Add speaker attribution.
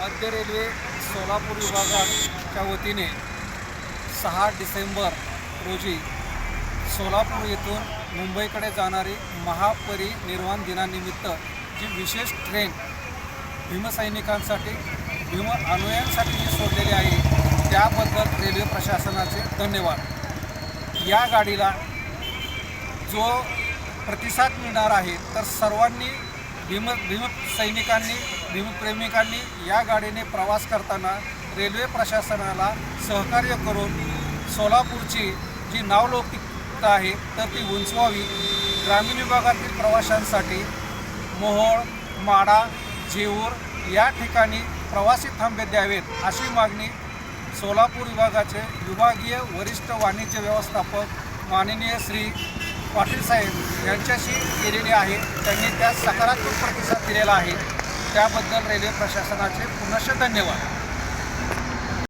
Speaker 1: मध्य रेल्वे सोलापूर विभागाच्या वतीने सहा डिसेंबर रोजी सोलापूर येथून मुंबईकडे जाणारी महापरिनिर्वाण दिनानिमित्त जी विशेष ट्रेन भीमसैनिकांसाठी भीम अनुयांसाठी जी सोडलेली आहे त्याबद्दल रेल्वे प्रशासनाचे धन्यवाद. या गाडीला जो प्रतिसाद मिळणार आहे तर सर्वांनी भीम भीम सैनिकांनी भीमप्रेमिकांनी या गाडीने प्रवास करताना रेल्वे प्रशासनाला सहकार्य करून सोलापूरची जी नावलौकिकता आहे तर ती उंचवावी. ग्रामीण विभागातील प्रवाशांसाठी मोहोळ माडा जेऊर या ठिकाणी प्रवासी थांबे द्यावेत अशी मागणी सोलापूर विभागाचे विभागीय वरिष्ठ वाणिज्य व्यवस्थापक माननीय श्री पाटील साहेब यांच्याशी केलेली आहे. त्यांनी त्यात सकारात्मक प्रतिसाद दिलेला आहे. त्याबद्दल रेल्वे प्रशासनाचे पुनश्च धन्यवाद.